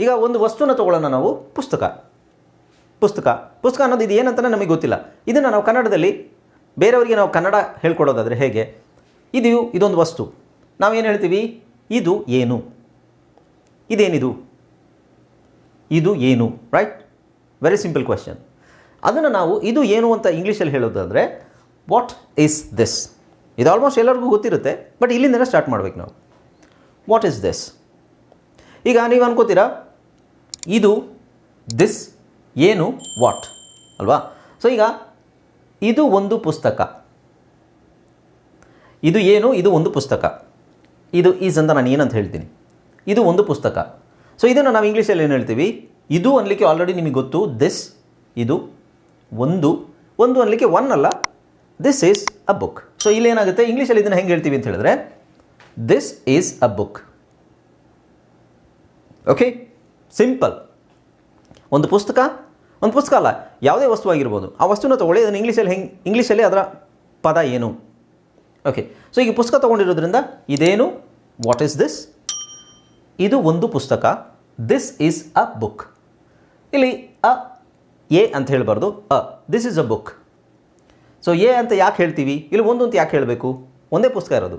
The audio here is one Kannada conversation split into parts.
ಈಗ ಒಂದು ವಸ್ತುನ ತೊಗೊಳ್ಳೋಣ ನಾವು ಪುಸ್ತಕ. ಪುಸ್ತಕ. ಪುಸ್ತಕ ಅನ್ನೋದು ಇದು ಏನಂತಲೇ ನಮಗೆ ಗೊತ್ತಿಲ್ಲ. ಇದನ್ನು ನಾವು ಕನ್ನಡದಲ್ಲಿ ಬೇರೆಯವರಿಗೆ ನಾವು ಕನ್ನಡ ಹೇಳ್ಕೊಡೋದಾದರೆ ಹೇಗೆ? ಇದು, ಇದೊಂದು ವಸ್ತು. ನಾವೇನು ಹೇಳ್ತೀವಿ? ಇದು ಏನು? ಇದೇನಿದು? ಇದು ಏನು? ರೈಟ್ ವೆರಿ ಸಿಂಪಲ್ ಕ್ವೆಶನ್ ಅದನ್ನು ನಾವು ಇದು ಏನು ಅಂತ ಇಂಗ್ಲೀಷಲ್ಲಿ ಹೇಳೋದಾದರೆ ವಾಟ್ ಈಸ್ ದಿಸ್ ಇದು ಆಲ್ಮೋಸ್ಟ್ ಎಲ್ಲರಿಗೂ ಗೊತ್ತಿರುತ್ತೆ ಬಟ್ ಇಲ್ಲಿಂದನೇ ಸ್ಟಾರ್ಟ್ ಮಾಡ್ಬೇಕು ನಾವು. ವಾಟ್ ಈಸ್ ದಿಸ್ ಈಗ ನೀವು ಅನ್ಕೋತೀರಾ ಇದು ದಿಸ್ ಏನು ವಾಟ್ ಅಲ್ವಾ? ಸೊ ಈಗ ಇದು ಒಂದು ಪುಸ್ತಕ. ಇದು ಏನು? ಇದು ಒಂದು ಪುಸ್ತಕ. ಇದು ಈಸ್ ಅಂತ ನಾನು ಏನಂತ ಹೇಳ್ತೀನಿ. ಇದು ಒಂದು ಪುಸ್ತಕ. ಸೊ ಇದನ್ನು ನಾವು ಇಂಗ್ಲೀಷಲ್ಲಿ ಏನು ಹೇಳ್ತೀವಿ? ಇದು ಅನ್ಲಿಕ್ಕೆ ಆಲ್ರೆಡಿ ನಿಮಗೆ ಗೊತ್ತು ದಿಸ್ ಇದು ಒಂದು. ಒಂದು ಅನ್ಲಿಕ್ಕೆ ಒನ್ ಅಲ್ಲ this is a book so ಇಲ್ಲಿ ಏನಾಗುತ್ತೆ? ಇಂಗ್ಲೀಷಲ್ಲಿ ಇದನ್ನು ಹೆಂಗೆ ಹೇಳ್ತೀವಿ ಅಂತ ಹೇಳಿದ್ರೆ this is a book okay simple ಒಂದು ಪುಸ್ತಕ? ಒಂದು ಪುಸ್ತಕ ಅಲ್ಲ, ಯಾವುದೇ ವಸ್ತು ಆಗಿರ್ಬೋದು. ಆ ವಸ್ತುನ ತೊಗೊಳ್ಳಿ, ಅದನ್ನು ಇಂಗ್ಲೀಷಲ್ಲಿ ಹೆಂಗೆ ಇಂಗ್ಲೀಷಲ್ಲಿ ಅದರ ಪದ ಏನು? ಓಕೆ ಸೊ ಈಗ ಪುಸ್ತಕ ತೊಗೊಂಡಿರೋದ್ರಿಂದ ಇದೇನು? ವಾಟ್ ಈಸ್ ದಿಸ್ ಇದು ಒಂದು ಪುಸ್ತಕ. ದಿಸ್ ಈಸ್ ಅ ಬುಕ್ ಇಲ್ಲಿ ಅ, ಎ ಅಂತ ಹೇಳಬಾರ್ದು. A this is a book so a ಅಂತ ಯಾಕೆ ಹೇಳ್ತೀವಿ? ಇಲ್ಲಿ ಒಂದು ಅಂತ ಯಾಕೆ ಹೇಳಬೇಕು? ಒಂದೇ ಪುಸ್ತಕ ಇರೋದು.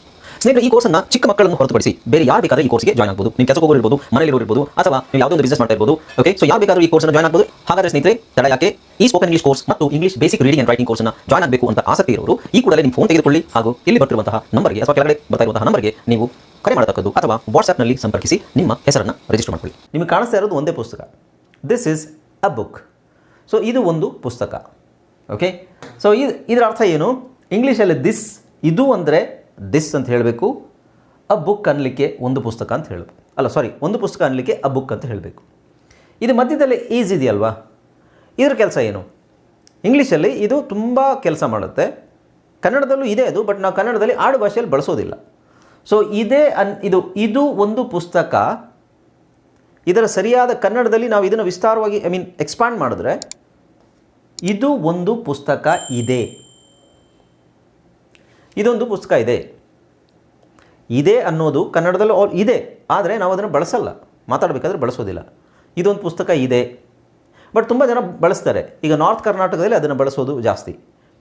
ಸ್ನೇಹಿತರೆ, ಈ ಕೋರ್ಸನ್ನ ಚಿಕ್ಕ ಮಕ್ಕಳನ್ನು ಹೊರತುಪಡಿಸಿ ಬೇರೆ ಯಾರು ಬೇಕಾದ್ರೆ ಈ ಕೋರ್ಸ್ಗೆ ಜಾಯ್ನ್ ಆಗಬಹುದು ನೀವು ಕೆಲಸಕ್ಕೆ ಹೋಗಿರ್ಬೋದು ಮನೆಯಲ್ಲಿ ಇರ್ಬೋದು, ಅಥವಾ ನೀವು ಯಾವುದೋ ಒಂದು ಬಿಸ್ನೆಸ್ ಮಾಡ್ತಾ ಇರ್ಬೋದು ಓಕೆ ಸೊ ಯಾರು ಬೇಕಾದ್ರೂ ಈ ಕೋರ್ಸ್ನ ಜಾಯ್ನ್ ಆಗಬಹುದು ಹಾಗಾದ್ರೆ ಸ್ನೇಹಿತರೆ, ತಡ ಯಾಕೆ? ಈ ಸ್ಪೋಕನ್ ಇಂಗ್ಲಿಷ್ ಕೋರ್ಸ್ ಮತ್ತು English basic reading and writing ಕೋರ್ಸ್ನ ಜಾಯ್ನ್ ಆಗಬೇಕು ಅಂತ ಆಸಕ್ತಿ ಇರೋರು, ಈ ಕೂಡಲೇ ನಿಮ್ಮ ಫೋನ್ ತೆಗೆದುಕೊಳ್ಳಿ ಹಾಗೂ ಇಲ್ಲಿ ಬರ್ತಿರುವಂತಹ ನಂಬರ್ಗೆ ಅಥವಾ ಕೆಳಗಡೆ ಬರ್ತಾ ಇರುವಂತಹ ನಂಬರ್ಗೆ ನೀವು ಕರೆ ಮಾಡತಕ್ಕದ್ದು ಅಥವಾ ವಾಟ್ಸ್ಆ್ಯಪ್ನಲ್ಲಿ ಸಂಪರ್ಕಿಸಿ ನಿಮ್ಮ ಹೆಸರನ್ನು ರಿಜಿಸ್ಟರ್ ಮಾಡ್ಕೊಳ್ಳಿ. ನಿಮಗೆ ಕಾಣಿಸ್ತಾ ಇರೋದು ಒಂದೇ ಪುಸ್ತಕ. This is a book so ಇದು ಒಂದು ಪುಸ್ತಕ ಓಕೆ ಸೊ ಇದು ಇದರ ಅರ್ಥ ಏನು? ಇಂಗ್ಲೀಷಲ್ಲಿ ದಿಸ್ ಇದು ಅಂದರೆ ದಿಸ್ ಅಂತ ಹೇಳಬೇಕು ಅ ಬುಕ್ ಅನ್ನಲಿಕ್ಕೆ ಒಂದು ಪುಸ್ತಕ ಅಂತ ಹೇಳಬೇಕು. ಅಲ್ಲ ಸಾರಿ ಒಂದು ಪುಸ್ತಕ ಅನ್ನಲಿಕ್ಕೆ ಅ ಬುಕ್ ಅಂತ ಹೇಳಬೇಕು. ಇದು ಮಧ್ಯದಲ್ಲಿ ಈಸ್ ಇದೆಯಲ್ವಾ? ಇದ್ರ ಕೆಲಸ ಏನು? ಇಂಗ್ಲೀಷಲ್ಲಿ ಇದು ತುಂಬ ಕೆಲಸ ಮಾಡುತ್ತೆ. ಕನ್ನಡದಲ್ಲೂ ಇದೆ ಅದು ಬಟ್ ನಾವು ಕನ್ನಡದಲ್ಲಿ ಆಡು ಭಾಷೆಯಲ್ಲಿ ಬಳಸೋದಿಲ್ಲ. ಸೊ ಇದೇ ಅನ್, ಇದು ಇದು ಒಂದು ಪುಸ್ತಕ. ಇದರ ಸರಿಯಾದ ಕನ್ನಡದಲ್ಲಿ ನಾವು ಇದನ್ನು ವಿಸ್ತಾರವಾಗಿ ಐ ಮೀನ್ ಎಕ್ಸ್ಪಾಂಡ್ ಮಾಡಿದ್ರೆ, ಇದು ಒಂದು ಪುಸ್ತಕ ಇದೆ. ಇದೊಂದು ಪುಸ್ತಕ ಇದೆ. ಇದೆ ಅನ್ನೋದು ಕನ್ನಡದಲ್ಲಿ ಇದೆ, ಆದರೆ ನಾವು ಅದನ್ನು ಬಳಸಲ್ಲ. ಮಾತಾಡಬೇಕಾದ್ರೆ ಬಳಸೋದಿಲ್ಲ. ಇದೊಂದು ಪುಸ್ತಕ ಇದೆ. ಬಟ್ ತುಂಬ ಜನ ಬಳಸ್ತಾರೆ. ಈಗ ನಾರ್ತ್ ಕರ್ನಾಟಕದಲ್ಲಿ ಅದನ್ನು ಬಳಸೋದು ಜಾಸ್ತಿ.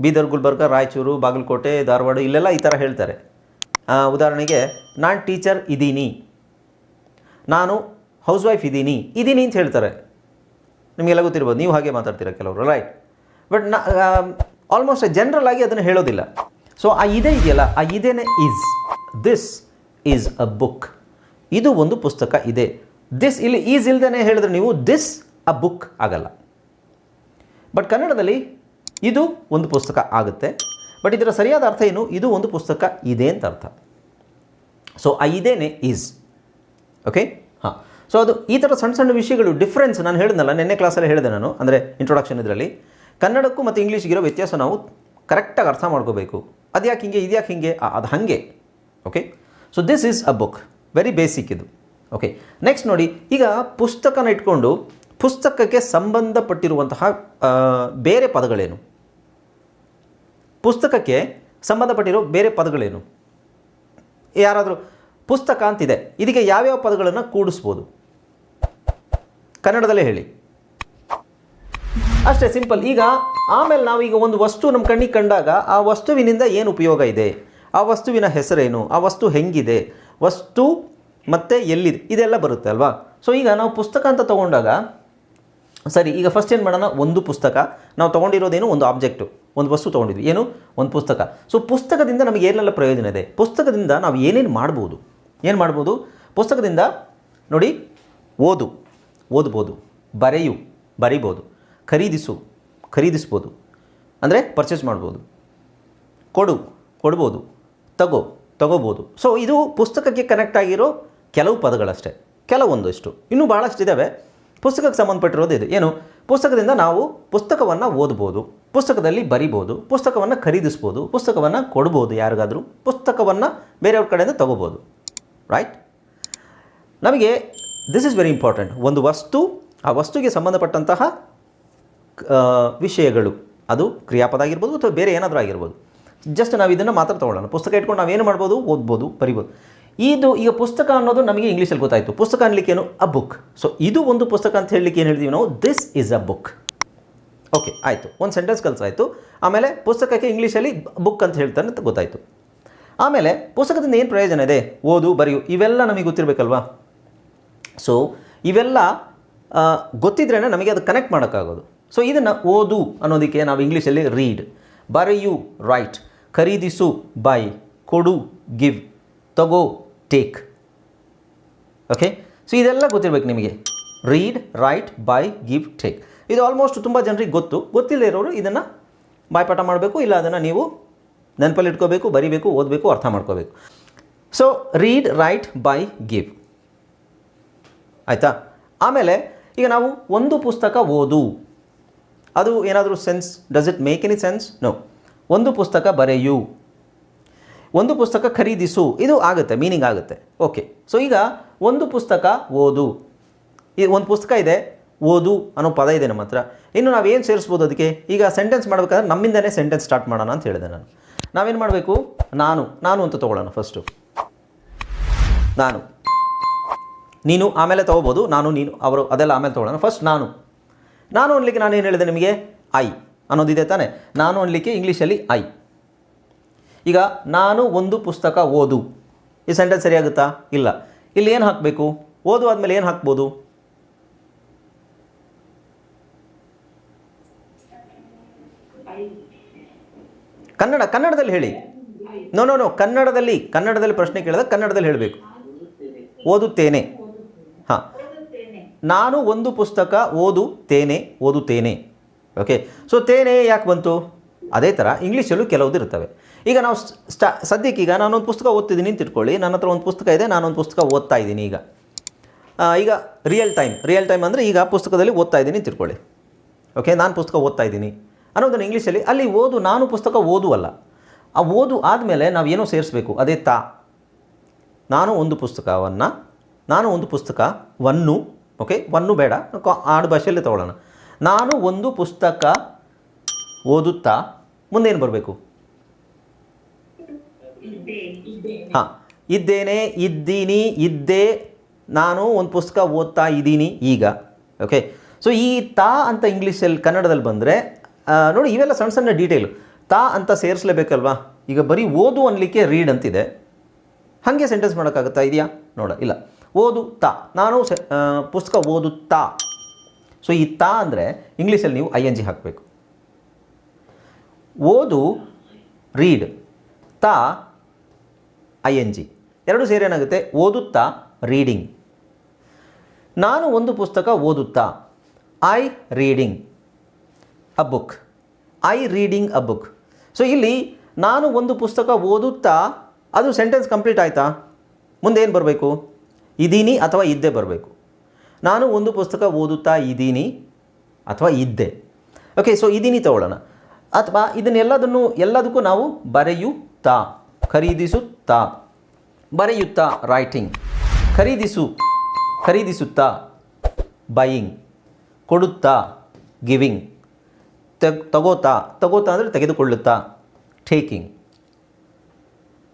ಬೀದರ್, ಗುಲ್ಬರ್ಗ, ರಾಯಚೂರು, ಬಾಗಲಕೋಟೆ, ಧಾರವಾಡ, ಇಲ್ಲೆಲ್ಲ ಈ ಥರ ಹೇಳ್ತಾರೆ. ಉದಾಹರಣೆಗೆ, ನಾನು ಟೀಚರ್ ಇದ್ದೀನಿ ನಾನು ಹೌಸ್ ವೈಫ್ ಇದ್ದೀನಿ ಇದ್ದೀನಿ ಅಂತ ಹೇಳ್ತಾರೆ. ನಿಮಗೆಲ್ಲ ಗೊತ್ತಿರ್ಬೋದು, ನೀವು ಹಾಗೆ ಮಾತಾಡ್ತೀರ ಕೆಲವರು, ರೈಟ್. ಬಟ್ ನಾ ಆಲ್ಮೋಸ್ಟ್ ಜನರಲ್ ಆಗಿ ಅದನ್ನು ಹೇಳೋದಿಲ್ಲ. ಸೊ ಆ ಇದೆ ಇದೆಯಲ್ಲ? ಆ ಇದೇನೆ is this is a book ಇದು ಒಂದು ಪುಸ್ತಕ ಇದೆ. ದಿಸ್ ಇಲ್ಲಿ ಈಸ್ ಇಲ್ದೇ ಹೇಳಿದ್ರೆ ನೀವು ದಿಸ್ ಅ ಬುಕ್ ಆಗಲ್ಲ. ಬಟ್ ಕನ್ನಡದಲ್ಲಿ ಇದು ಒಂದು ಪುಸ್ತಕ ಆಗುತ್ತೆ. ಬಟ್ ಇದರ ಸರಿಯಾದ ಅರ್ಥ ಏನು? ಇದು ಒಂದು ಪುಸ್ತಕ ಇದೆ ಅಂತ ಅರ್ಥ. ಸೊ ಆ ಇದೇನೆ ಈಸ್ ಓಕೆ ಹಾಂ. ಸೊ ಅದು ಈ ಥರ ಸಣ್ಣ ಸಣ್ಣ ವಿಷಯಗಳು ಡಿಫ್ರೆನ್ಸ್ ನಾನು ಹೇಳಿದ್ನಲ್ಲ, ನಿನ್ನೆ ಕ್ಲಾಸಲ್ಲಿ ಹೇಳಿದೆ ನಾನು. ಅಂದರೆ ಇಂಟ್ರೊಡಕ್ಷನ್ ಇದರಲ್ಲಿ. ಕನ್ನಡಕ್ಕೂ ಮತ್ತು ಇಂಗ್ಲೀಷ್ಗಿರೋ ವ್ಯತ್ಯಾಸ ನಾವು ಕರೆಕ್ಟಾಗಿ ಅರ್ಥ ಮಾಡ್ಕೋಬೇಕು. ಅದು ಯಾಕೆ ಹಿಂಗೆ ಇದು ಯಾಕೆ ಹಿಂಗೆ ಅದು ಹಾಗೆ. Okay so this is a book very basic ಇದು. ಓಕೆ ನೆಕ್ಸ್ಟ್ ನೋಡಿ, ಈಗ ಪುಸ್ತಕನ ಇಟ್ಕೊಂಡು ಪುಸ್ತಕಕ್ಕೆ ಸಂಬಂಧಪಟ್ಟಿರುವಂತಹ ಬೇರೆ ಪದಗಳೇನು? ಪುಸ್ತಕಕ್ಕೆ ಸಂಬಂಧಪಟ್ಟಿರೋ ಬೇರೆ ಪದಗಳೇನು? ಯಾರಾದರೂ ಪುಸ್ತಕ ಅಂತಿದೆ, ಇದಕ್ಕೆ ಯಾವ್ಯಾವ ಪದಗಳನ್ನು ಕೂಡಿಸ್ಬೋದು? ಕನ್ನಡದಲ್ಲೇ ಹೇಳಿ. ಅಷ್ಟೇ ಸಿಂಪಲ್. ಈಗ ಆಮೇಲೆ ನಾವೀಗ ಒಂದು ವಸ್ತು ನಮ್ಮ ಕಣ್ಣಿಗೆ ಕಂಡಾಗ ಆ ವಸ್ತುವಿನಿಂದ ಏನು ಉಪಯೋಗ ಇದೆ? ಆ ವಸ್ತುವಿನ ಹೆಸರೇನು? ಆ ವಸ್ತು ಹೆಂಗಿದೆ? ವಸ್ತು ಮತ್ತು ಎಲ್ಲಿದೆ? ಇದೆಲ್ಲ ಬರುತ್ತೆ ಅಲ್ವಾ? ಸೊ ಈಗ ನಾವು ಪುಸ್ತಕ ಅಂತ ತೊಗೊಂಡಾಗ, ಸರಿ, ಈಗ ಫಸ್ಟ್ ಏನು ಮಾಡೋಣ? ಒಂದು ಪುಸ್ತಕ. ನಾವು ತೊಗೊಂಡಿರೋದೇನು? ಒಂದು ಆಬ್ಜೆಕ್ಟು ಒಂದು ವಸ್ತು ತೊಗೊಂಡಿದ್ವಿ. ಏನು? ಒಂದು ಪುಸ್ತಕ. ಸೊ ಪುಸ್ತಕದಿಂದ ನಮಗೆ ಏನೆಲ್ಲ ಪ್ರಯೋಜನ ಇದೆ? ಪುಸ್ತಕದಿಂದ ನಾವು ಏನೇನು ಮಾಡ್ಬೋದು? ಏನು ಮಾಡ್ಬೋದು? ಪುಸ್ತಕದಿಂದ ನೋಡಿ, ಓದು. ಓದ್ಬೋದು. ಬರೆಯು. ಬರಿಬೋದು. ಖರೀದಿಸು, ಖರೀದಿಸ್ಬೋದು. ಅಂದರೆ ಪರ್ಚೇಸ್ ಮಾಡ್ಬೋದು. ಕೊಡು, ಕೊಡ್ಬೋದು. ತಗೋ, ತಗೋಬೋದು. ಸೊ ಇದು ಪುಸ್ತಕಕ್ಕೆ ಕನೆಕ್ಟ್ ಆಗಿರೋ ಕೆಲವು ಪದಗಳಷ್ಟೇ. ಕೆಲವೊಂದಷ್ಟು. ಇನ್ನೂ ಭಾಳಷ್ಟು ಇದ್ದಾವೆ ಪುಸ್ತಕಕ್ಕೆ ಸಂಬಂಧಪಟ್ಟಿರೋದು ಇದು. ಏನು? ಪುಸ್ತಕದಿಂದ ನಾವು ಪುಸ್ತಕವನ್ನು ಓದ್ಬೋದು. ಪುಸ್ತಕದಲ್ಲಿ ಬರಿಬೋದು. ಪುಸ್ತಕವನ್ನು ಖರೀದಿಸ್ಬೋದು. ಪುಸ್ತಕವನ್ನು ಕೊಡ್ಬೋದು ಯಾರಿಗಾದರೂ. ಪುಸ್ತಕವನ್ನು ಬೇರೆಯವ್ರ ಕಡೆಯಿಂದ ತಗೋಬೋದು. ರೈಟ್ ನಮಗೆ ದಿಸ್ ಇಸ್ ವೆರಿ ಇಂಪಾರ್ಟೆಂಟ್ ಒಂದು ವಸ್ತು, ಆ ವಸ್ತುಗೆ ಸಂಬಂಧಪಟ್ಟಂತಹ ವಿಷಯಗಳು. ಅದು ಕ್ರಿಯಾಪದ ಆಗಿರ್ಬೋದು ಅಥವಾ ಬೇರೆ ಏನಾದರೂ ಆಗಿರ್ಬೋದು. ಜಸ್ಟ್ ನಾವು ಇದನ್ನು ಮಾತ್ರ ತೊಗೊಳ್ಳೋಣ. ಪುಸ್ತಕ ಇಟ್ಕೊಂಡು ನಾವೇನು ಮಾಡ್ಬೋದು? ಓದ್ಬೋದು, ಬರಿಬೋದು. ಇದು, ಈಗ ಪುಸ್ತಕ ಅನ್ನೋದು ನಮಗೆ ಇಂಗ್ಲೀಷಲ್ಲಿ ಗೊತ್ತಾಯಿತು. ಪುಸ್ತಕ ಅನ್ಲಿಕ್ಕೇನು ಅ ಬುಕ್ ಸೊ ಇದು ಒಂದು ಪುಸ್ತಕ ಅಂತ ಹೇಳಲಿಕ್ಕೆ ಏನು ಹೇಳ್ತೀವಿ ನಾವು? This is a book okay ಆಯಿತು. ಒಂದು ಸೆಂಟೆನ್ಸ್ ಕಲಿಸಾಯಿತು. ಆಮೇಲೆ ಪುಸ್ತಕಕ್ಕೆ ಇಂಗ್ಲೀಷಲ್ಲಿ ಬುಕ್ ಅಂತ ಹೇಳ್ತಾನೆ ಅಂತ ಗೊತ್ತಾಯಿತು. ಆಮೇಲೆ ಪುಸ್ತಕದಿಂದ ಏನು ಪ್ರಯೋಜನ ಇದೆ? ಓದು, ಬರೆಯು. ಇವೆಲ್ಲ ನಮಗೆ ಗೊತ್ತಿರಬೇಕಲ್ವಾ? ಸೊ ಇವೆಲ್ಲ ಗೊತ್ತಿದ್ರೇ ನಮಗೆ ಅದು ಕನೆಕ್ಟ್ ಮಾಡೋಕ್ಕಾಗೋದು. ಸೊ ಇದನ್ನು ಓದು ಅನ್ನೋದಕ್ಕೆ ನಾವು ಇಂಗ್ಲೀಷಲ್ಲಿ ರೀಡ್ ಬರೆಯು ರೈಟ್ ಖರೀದಿಸು ಬೈ ಕೊಡು ಗಿವ್ ತಗೋ ಟೇಕ್ ಓಕೆ ಸೊ ಇದೆಲ್ಲ ಗೊತ್ತಿರಬೇಕು ನಿಮಗೆ. Read write buy give take ಇದು ಆಲ್ಮೋಸ್ಟ್ ತುಂಬ ಜನರಿಗೆ ಗೊತ್ತು. ಗೊತ್ತಿಲ್ಲದೆ ಇರೋರು ಇದನ್ನು ಬಾಯ್ಪಾಠ ಮಾಡಬೇಕು, ಇಲ್ಲ ಅದನ್ನು ನೀವು ನೆನಪಲ್ಲಿ ಇಟ್ಕೋಬೇಕು, ಬರಿಬೇಕು, ಓದಬೇಕು, ಅರ್ಥ ಮಾಡ್ಕೋಬೇಕು. So read write buy give ಆಯಿತಾ? ಆಮೇಲೆ, ಈಗ ನಾವು ಒಂದು ಪುಸ್ತಕ ಓದು. ಅದು ಏನಾದರೂ sense does it make any sense no ಒಂದು ಪುಸ್ತಕ ಬರೆಯು. ಒಂದು ಪುಸ್ತಕ ಖರೀದಿಸು. ಇದು ಆಗುತ್ತೆ ಮೀನಿಂಗ್ ಆಗುತ್ತೆ. ಓಕೆ ಸೊ ಈಗ ಒಂದು ಪುಸ್ತಕ ಓದು. ಈ ಒಂದು ಪುಸ್ತಕ ಇದೆ, ಓದು ಅನ್ನೋ ಪದ ಇದೆ ನಮ್ಮ ಹತ್ರ. ಇನ್ನು ನಾವೇನು ಸೇರಿಸ್ಬೋದು ಅದಕ್ಕೆ? ಈಗ ಸೆಂಟೆನ್ಸ್ ಮಾಡಬೇಕಾದ್ರೆ ನಮ್ಮಿಂದನೇ ಸೆಂಟೆನ್ಸ್ ಸ್ಟಾರ್ಟ್ ಮಾಡೋಣ ಅಂತ ಹೇಳಿದೆ ನಾನು. ನಾವೇನು ಮಾಡಬೇಕು? ನಾನು. ನಾನು ಅಂತ ತೊಗೊಳ್ಳೋಣ ಫಸ್ಟು ನಾನು. ನೀನು ಆಮೇಲೆ ತೊಗೋಬೋದು. ನಾನು, ನೀನು, ಅವರು ಅದೆಲ್ಲ ಆಮೇಲೆ ತೊಗೊಳ್ಳೋಣ. ಫಸ್ಟ್ ನಾನು. ನಾನು ಅನ್ಲಿಕ್ಕೆ ನಾನು ಏನು ಹೇಳಿದೆ ನಿಮಗೆ? ಐ ಅನ್ನೋದಿದೆ ತಾನೆ. ನಾನು ಅನ್ಲಿಕ್ಕೆ ಇಂಗ್ಲೀಷಲ್ಲಿ ಐ ಈಗ ನಾನು ಒಂದು ಪುಸ್ತಕ ಓದು. ಈ ಸೆಂಟೆನ್ಸ್ ಸರಿಯಾಗುತ್ತಾ ಇಲ್ಲ. ಇಲ್ಲಿ ಏನು ಹಾಕಬೇಕು? ಓದು ಆದಮೇಲೆ ಏನು ಹಾಕ್ಬೋದು? ಕನ್ನಡ, ಕನ್ನಡದಲ್ಲಿ ಹೇಳಿ. ನೋ ನೋ ನೋ ಕನ್ನಡದಲ್ಲಿ ಕನ್ನಡದಲ್ಲಿ ಪ್ರಶ್ನೆ ಕೇಳಿದಾಗ ಕನ್ನಡದಲ್ಲಿ ಹೇಳಬೇಕು. ಓದುತ್ತೇನೆ. ಹಾಂ. ನಾನು ಒಂದು ಪುಸ್ತಕ ಓದುತ್ತೇನೆ ಓದುತ್ತೇನೆ. ಓಕೆ ಸೊ ತೇನೆ ಯಾಕೆ ಬಂತು? ಅದೇ ಥರ ಇಂಗ್ಲೀಷಲ್ಲೂ ಕೆಲವುದು ಇರ್ತವೆ. ಈಗ ನಾವು ಸ್ಟಾ, ಸದ್ಯಕ್ಕೆ ಈಗ ನಾನೊಂದು ಪುಸ್ತಕ ಓದ್ತಿದ್ದೀನಿ ಅಂತ ಇಟ್ಕೊಳ್ಳಿ. ನನ್ನ ಹತ್ರ ಒಂದು ಪುಸ್ತಕ ಇದೆ, ನಾನೊಂದು ಪುಸ್ತಕ ಓದ್ತಾ ಇದ್ದೀನಿ ಈಗ. ಈಗ ರಿಯಲ್ ಟೈಮ್ ರಿಯಲ್ ಟೈಮ್ ಅಂದರೆ ಈಗ ಪುಸ್ತಕದಲ್ಲಿ ಓದ್ತಾ ಇದ್ದೀನಿ ಅಂತ ಇಟ್ಕೊಳ್ಳಿ. ಓಕೆ ನಾನು ಪುಸ್ತಕ ಓದ್ತಾ ಇದ್ದೀನಿ. ಅನ್ನೋದನ್ನು ಇಂಗ್ಲೀಷಲ್ಲಿ ಅಲ್ಲಿ ಓದು, ನಾನು ಪುಸ್ತಕ ಓದುವಲ್ಲ. ಆ ಓದು ಆದಮೇಲೆ ನಾವು ಏನೋ ಸೇರಿಸ್ಬೇಕು? ಅದೇ ತಾ. ನಾನು ಒಂದು ಪುಸ್ತಕವನ್ನು, ನಾನು ಒಂದು ಪುಸ್ತಕವನ್ನು ಓಕೆ ಒನ್ನು ಬೇಡ. ಕಾ- ಆಡು ಭಾಷೆಯಲ್ಲೇ ತಗೊಳ್ಳೋಣ. ನಾನು ಒಂದು ಪುಸ್ತಕ ಓದುತ್ತಾ ಮುಂದೇನು ಬರಬೇಕು? ಹಾಂ. ಇದ್ದೇನೆ ಇದ್ದೀನಿ ಇದ್ದೆ. ನಾನು ಒಂದು ಪುಸ್ತಕ ಓದ್ತಾ ಇದ್ದೀನಿ ಈಗ. ಓಕೆ ಸೊ ಈ ತಾ ಅಂತ ಇಂಗ್ಲೀಷಲ್ಲಿ ಕನ್ನಡದಲ್ಲಿ ಬಂದರೆ ನೋಡಿ ಇವೆಲ್ಲ ಸಣ್ಣ ಸಣ್ಣ ಡೀಟೇಲು ತಾ ಅಂತ ಸೇರಿಸ್ಲೇಬೇಕಲ್ವಾ? ಈಗ ಬರೀ ಓದು ಅನ್ಲಿಕ್ಕೆ ರೀಡ್ ಅಂತಿದೆ. ಹಾಗೆ ಸೆಂಟೆನ್ಸ್ ಮಾಡೋಕ್ಕಾಗುತ್ತಾ ಇದೆಯಾ? ನೋಡ ಇಲ್ಲ. ಓದು ತಾ ನಾನು ಪುಸ್ತಕ ಓದುತ್ತಾ. ಸೊ ಈ ತಾ ಅಂದರೆ ಇಂಗ್ಲೀಷಲ್ಲಿ ನೀವು ಐ ಎನ್ ಜಿ ಹಾಕಬೇಕು. ಓದು ರೀಡ್ ತಾ ಐ ಎನ್ ಜಿ ಎರಡು ಸೇರಿ ಏನಾಗುತ್ತೆ? ಓದುತ್ತಾ ರೀಡಿಂಗ್ ನಾನು ಒಂದು ಪುಸ್ತಕ ಓದುತ್ತಾ. I reading a book I reading a book so ಇಲ್ಲಿ ನಾನು ಒಂದು ಪುಸ್ತಕ ಓದುತ್ತಾ, ಅದು ಸೆಂಟೆನ್ಸ್ ಕಂಪ್ಲೀಟ್ ಆಯಿತಾ? ಮುಂದೆ ಏನು ಬರಬೇಕು? ಇದ್ದೀನಿ ಅಥವಾ ಇದ್ದೇ ಬರಬೇಕು? ನಾನು ಒಂದು ಪುಸ್ತಕ ಓದುತ್ತಾ ಇದ್ದೀನಿ ಅಥವಾ ಇದ್ದೆ? ಓಕೆ ಸೊ ಇದ್ದೀನಿ ತಗೊಳ್ಳೋಣ. ಅಥವಾ ಇದನ್ನೆಲ್ಲದನ್ನು, ಎಲ್ಲದಕ್ಕೂ ನಾವು ಬರೆಯುತ್ತಾ, ಖರೀದಿಸುತ್ತಾ, ಬರೆಯುತ್ತಾ ರೈಟಿಂಗ್ ಖರೀದಿಸು, ಖರೀದಿಸುತ್ತಾ ಬೈಯಿಂಗ್ ಕೊಡುತ್ತಾ ಗಿವಿಂಗ್ ತಗ್, ತಗೋತಾ ತಗೋತಾ ಅಂದರೆ ತೆಗೆದುಕೊಳ್ಳುತ್ತಾ ಟೇಕಿಂಗ್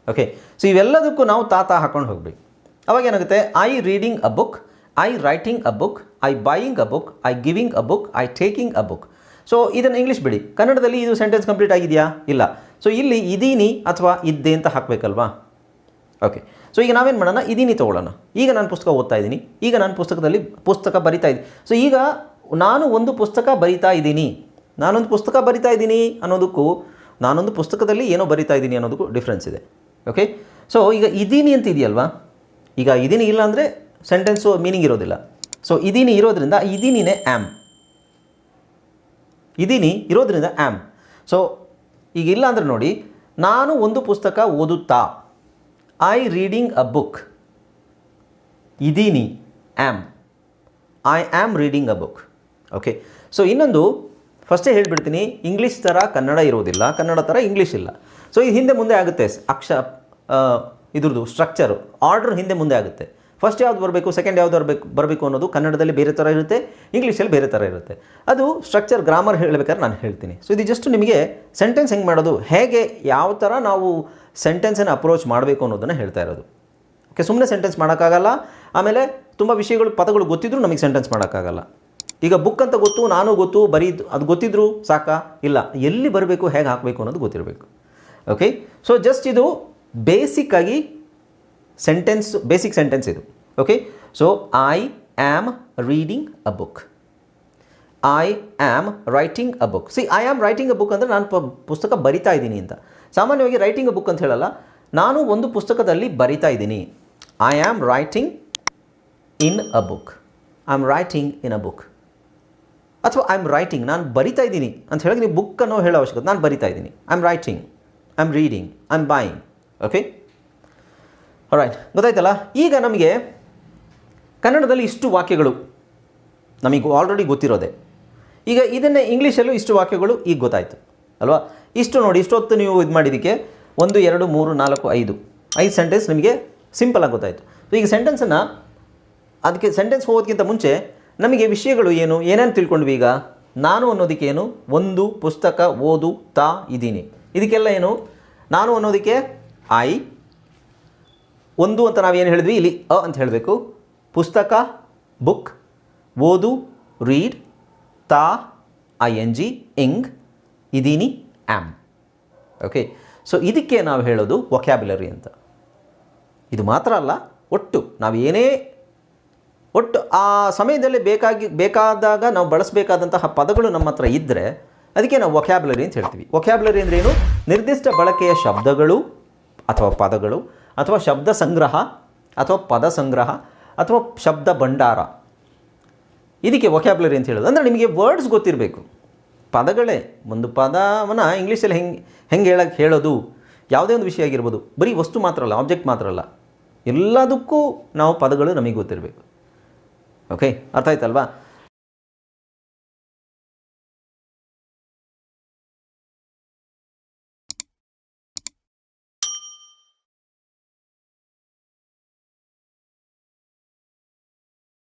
ಓಕೆ ಸೊ ಇವೆಲ್ಲದಕ್ಕೂ ನಾವು ತಾತ ಹಾಕೊಂಡು ಹೋಗ್ಬೇಕು. ಅವಾಗ ಏನಾಗುತ್ತೆ? I reading a book I writing a book I buying a book I giving a book I taking a book so ಇದನ್ನು ಇಂಗ್ಲೀಷ್ ಬಿಡಿ. ಕನ್ನಡದಲ್ಲಿ ಇದು ಸೆಂಟೆನ್ಸ್ ಕಂಪ್ಲೀಟ್ ಆಗಿದೆಯಾ? ಇಲ್ಲ. ಸೊ ಇಲ್ಲಿ ಇದೀನಿ ಅಥವಾ ಇದ್ದೆ ಅಂತ ಹಾಕಬೇಕಲ್ವಾ? ಓಕೆ ಸೊ ಈಗ ನಾವೇನು ಮಾಡೋಣ? ಇದೀನಿ ತೊಗೊಳ್ಳೋಣ. ಈಗ ನಾನು ಪುಸ್ತಕ ಓದ್ತಾ ಇದ್ದೀನಿ ಈಗ ನಾನು ಪುಸ್ತಕದಲ್ಲಿ ಪುಸ್ತಕ ಬರಿತಾ ಇದ್ದೀನಿ ಸೊ ಈಗ ನಾನು ಒಂದು ಪುಸ್ತಕ ಬರಿತಾ ಇದ್ದೀನಿ ನಾನೊಂದು ಪುಸ್ತಕ ಬರಿತಾ ಇದ್ದೀನಿ ಅನ್ನೋದಕ್ಕೂ ನಾನೊಂದು ಪುಸ್ತಕದಲ್ಲಿ ಏನೋ ಬರಿತಾ ಇದ್ದೀನಿ ಅನ್ನೋದಕ್ಕೂ ಡಿಫ್ರೆನ್ಸ್ ಇದೆ. ಓಕೆ ಸೊ ಈಗ ಇದೀನಿ ಅಂತ ಇದೆಯಲ್ವಾ? ಈಗ ಇದೀನಿ ಇಲ್ಲ ಅಂದರೆ ಸೆಂಟೆನ್ಸು ಮೀನಿಂಗ್ ಇರೋದಿಲ್ಲ. ಸೊ ಇದೀನಿ ಇರೋದ್ರಿಂದ ಇದೀನಿನೇ ಆ್ಯಮ್ ಇದೀನಿ ಇರೋದ್ರಿಂದ ಆ್ಯಮ್ ಸೊ ಈಗ ಇಲ್ಲ ಅಂದರೆ ನೋಡಿ, ನಾನು ಒಂದು ಪುಸ್ತಕ ಓದುತ್ತಾ ಐ ರೀಡಿಂಗ್ ಅ ಬುಕ್ ಇದೀನಿ am I am reading a book okay so ಇನ್ನೊಂದು ಫಸ್ಟೇ ಹೇಳಿಬಿಡ್ತೀನಿ ಇಂಗ್ಲೀಷ್ ಥರ ಕನ್ನಡ ಇರೋದಿಲ್ಲ, ಕನ್ನಡ ಥರ ಇಂಗ್ಲೀಷ್ ಇಲ್ಲ. ಸೊ ಇದು ಹಿಂದೆ ಮುಂದೆ ಆಗುತ್ತೆ, ಅಕ್ಷ ಇದ್ರದ್ದು ಸ್ಟ್ರಕ್ಚರು ಆರ್ಡರ್ ಹಿಂದೆ ಮುಂದೆ ಆಗುತ್ತೆ. ಫಸ್ಟ್ ಯಾವ್ದು ಬರಬೇಕು ಸೆಕೆಂಡ್ ಯಾವ್ದು ಬರಬೇಕು ಬರಬೇಕು ಅನ್ನೋದು ಕನ್ನಡದಲ್ಲಿ ಬೇರೆ ಥರ ಇರುತ್ತೆ ಇಂಗ್ಲೀಷಲ್ಲಿ ಬೇರೆ ಥರ ಇರುತ್ತೆ. ಅದು ಸ್ಟ್ರಕ್ಚರ್ ಗ್ರಾಮರ್ ಹೇಳಬೇಕಾದ್ರೆ ನಾನು ಹೇಳ್ತೀನಿ. ಸೊ ಇದು ಜಸ್ಟ್ ನಿಮಗೆ ಸೆಂಟೆನ್ಸ್ ಹೆಂಗೆ ಮಾಡೋದು, ಹೇಗೆ, ಯಾವ ಥರ ನಾವು ಸೆಂಟೆನ್ಸನ್ನು ಅಪ್ರೋಚ್ ಮಾಡಬೇಕು ಅನ್ನೋದನ್ನು ಹೇಳ್ತಾ ಇರೋದು. ಓಕೆ ಸುಮ್ಮನೆ ಸೆಂಟೆನ್ಸ್ ಮಾಡೋಕ್ಕಾಗಲ್ಲ. ಆಮೇಲೆ ತುಂಬ ವಿಷಯಗಳು, ಪದಗಳು ಗೊತ್ತಿದ್ರೂ ನಮಗೆ ಸೆಂಟೆನ್ಸ್ ಮಾಡೋಕ್ಕಾಗಲ್ಲ. ಈಗ ಬುಕ್ ಅಂತ ಗೊತ್ತು, ನಾನು ಗೊತ್ತು, ಬರೀ ಅದು ಗೊತ್ತಿದ್ರು ಸಾಕಾ? ಇಲ್ಲ. ಎಲ್ಲಿ ಬರಬೇಕು, ಹೇಗೆ ಹಾಕಬೇಕು ಅನ್ನೋದು ಗೊತ್ತಿರಬೇಕು. ಓಕೆ ಸೊ ಜಸ್ಟ್ ಇದು ಬೇಸಿಕ್ ಆಗಿ ಸೆಂಟೆನ್ಸ್ ಬೇಸಿಕ್ ಸೆಂಟೆನ್ಸ್ ಇದು. Okay so I am reading a book I am writing a book see I am writing a book ಅಂದರೆ ನಾನು ಪುಸ್ತಕ ಬರಿತಾ ಇದ್ದೀನಿ ಅಂತ. ಸಾಮಾನ್ಯವಾಗಿ ರೈಟಿಂಗ್ ಅ ಬುಕ್ ಅಂತ ಹೇಳಲ್ಲ, ನಾನು ಒಂದು ಪುಸ್ತಕದಲ್ಲಿ ಬರಿತಾ ಇದ್ದೀನಿ. I am writing in a book I am writing in a book ಅಥವಾ ಐ ಆಮ್ ರೈಟಿಂಗ್ ನಾನು ಬರಿತಾ ಇದ್ದೀನಿ ಅಂತ ಹೇಳೋಕೆ ನೀವು ಬುಕ್ ಅನ್ನೋ ಹೇಳೋ ಅವಶ್ಯಕತೆ, ನಾನು ಬರಿತಾ ಇದ್ದೀನಿ. I am writing I am reading I am buying okay right ಗೊತ್ತಾಯ್ತಲ್ಲ? ಈಗ ನಮಗೆ ಕನ್ನಡದಲ್ಲಿ ಇಷ್ಟು ವಾಕ್ಯಗಳು ನಮಗೆ ಆಲ್ರೆಡಿ ಗೊತ್ತಿರೋದೆ. ಈಗ ಇದನ್ನೇ ಇಂಗ್ಲೀಷಲ್ಲೂ ಇಷ್ಟು ವಾಕ್ಯಗಳು ಈಗ ಗೊತ್ತಾಯಿತು. ಅಲ್ವಾ? ಇಷ್ಟು ನೋಡಿ, ಇಷ್ಟೊತ್ತು ನೀವು ಇದು ಮಾಡಿದ್ದಕ್ಕೆ ಒಂದು, ಎರಡು, ಮೂರು, ನಾಲ್ಕು, ಐದು. ಐದು ಸೆಂಟೆನ್ಸ್ ನಿಮಗೆ ಸಿಂಪಲಾಗಿ ಗೊತ್ತಾಯಿತು. ಸೊ ಈಗ ಸೆಂಟೆನ್ಸನ್ನು ಅದಕ್ಕೆ ಸೆಂಟೆನ್ಸ್ ಹೋಗೋದಕ್ಕಿಂತ ಮುಂಚೆ ನಮಗೆ ವಿಷಯಗಳು ಏನು, ಏನೇನು ತಿಳ್ಕೊಂಡ್ವಿ ಈಗ? ನಾನು ಅನ್ನೋದಕ್ಕೆ ಏನು? ಒಂದು ಪುಸ್ತಕ ಓದು, ತಾ, ಇದ್ದೀನಿ. ಇದಕ್ಕೆಲ್ಲ ಏನು? ನಾನು ಅನ್ನೋದಕ್ಕೆ ಐ. ಒಂದು ಅಂತ ನಾವೇನು ಹೇಳಿದ್ವಿ? ಇಲ್ಲಿ ಅ ಅಂತ ಹೇಳಬೇಕು. ಪುಸ್ತಕ, ಬುಕ್, ಓದು, ರೀಡ್, ತಾ, ಐ ಎನ್ ಜಿ, ಇಂಗ್, ಇದೀನಿ ಆ್ಯಮ್ ಓಕೆ ಸೊ ಇದಕ್ಕೆ ನಾವು ಹೇಳೋದು ವೊಕ್ಯಾಬ್ಯುಲರಿ ಅಂತ. ಇದು ಮಾತ್ರ ಅಲ್ಲ, ಒಟ್ಟು. ನಾವು ಏನೇ ಒಟ್ಟು ಆ ಸಮಯದಲ್ಲಿ ಬೇಕಾಗಿ, ಬೇಕಾದಾಗ ನಾವು ಬಳಸಬೇಕಾದಂತಹ ಪದಗಳು ನಮ್ಮ ಹತ್ರ ಇದ್ದರೆ ಅದಕ್ಕೆ ನಾವು ವೊಕ್ಯಾಬ್ಯುಲರಿ ಅಂತ ಹೇಳ್ತೀವಿ. ವೊಕ್ಯಾಬ್ಯುಲರಿ ಅಂದ್ರೇನು ನಿರ್ದಿಷ್ಟ ಬಳಕೆಯ ಶಬ್ದಗಳು ಅಥವಾ ಪದಗಳು, ಅಥವಾ ಶಬ್ದ ಸಂಗ್ರಹ, ಅಥವಾ ಪದ ಸಂಗ್ರಹ, ಅಥವಾ ಶಬ್ದ ಭಂಡಾರ. ಇದಕ್ಕೆ ವೊಕ್ಯಾಬ್ಯುಲರಿ ಅಂತ ಹೇಳೋದು. ಅಂದರೆ ನಿಮಗೆ ವರ್ಡ್ಸ್ ಗೊತ್ತಿರಬೇಕು. ಪದಗಳೇ, ಒಂದು ಪದವನ್ನು ಇಂಗ್ಲೀಷಲ್ಲಿ ಹೆಂಗೆ ಹೆಂಗೆ ಹೇಳಕ್ಕೆ ಹೇಳೋದು, ಯಾವುದೇ ಒಂದು ವಿಷಯ ಆಗಿರ್ಬೋದು. ಬರೀ ವಸ್ತು ಮಾತ್ರ ಅಲ್ಲ ಆಬ್ಜೆಕ್ಟ್ ಮಾತ್ರ ಅಲ್ಲ. ಎಲ್ಲದಕ್ಕೂ ನಾವು ಪದಗಳು ನಮಗೆ ಗೊತ್ತಿರಬೇಕು. ಓಕೆ ಅರ್ಥ ಆಯ್ತಲ್ವಾ?